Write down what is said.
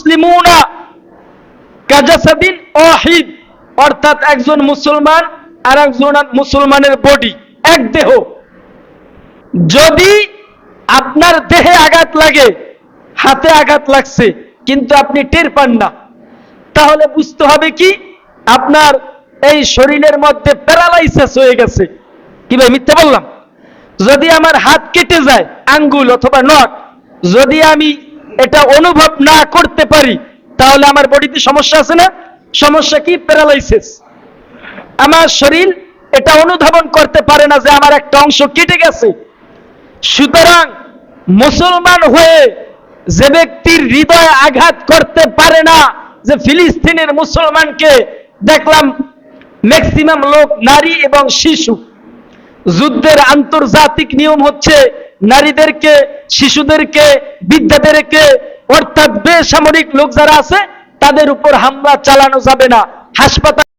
মুসলিমুনা কাজাসাদিন ওয়াহিদ, অর্থাৎ একজন মুসলমান আর একজন মুসলমানের বডি এক দেহ। যদি আপনার দেহে আঘাত লাগে, হাতে আঘাত লাগছে, কিন্তু আপনি টের পান না, তাহলে বুঝতে হবে কি, আপনার এই শরীরের মধ্যে প্যারালাইসিস হয়ে গেছে। কি ভাই, মিথ্যা বললাম? যদি আমার হাত কেটে যায়, আঙ্গুল অথবা নট যদি আমি এটা অনুভব না করতে পারি, তাহলে আমার বডিতে সমস্যা আছে না? সমস্যা কি? প্যারালাইসিস। আমার শরীর এটা অনুধাবন করতে পারে না যে আমার একটা অংশ কেটে গেছে। সুতরাং মুসলমান হয়ে যে ব্যক্তির হৃদয় আঘাত করতে পারে না, যে ফিলিস্তিনের মুসলমানকে দেখলাম ম্যাক্সিমাম লোক নারী এবং শিশু। যুদ্ধের আন্তর্জাতিক নিয়ম হচ্ছে নারীদেরকে, শিশুদেরকে, বৃদ্ধাদেরকে, অর্থাৎ বেসামরিক লোক যারা আছে, তাদের উপর হামলা চালানো যাবে না। হাসপাতাল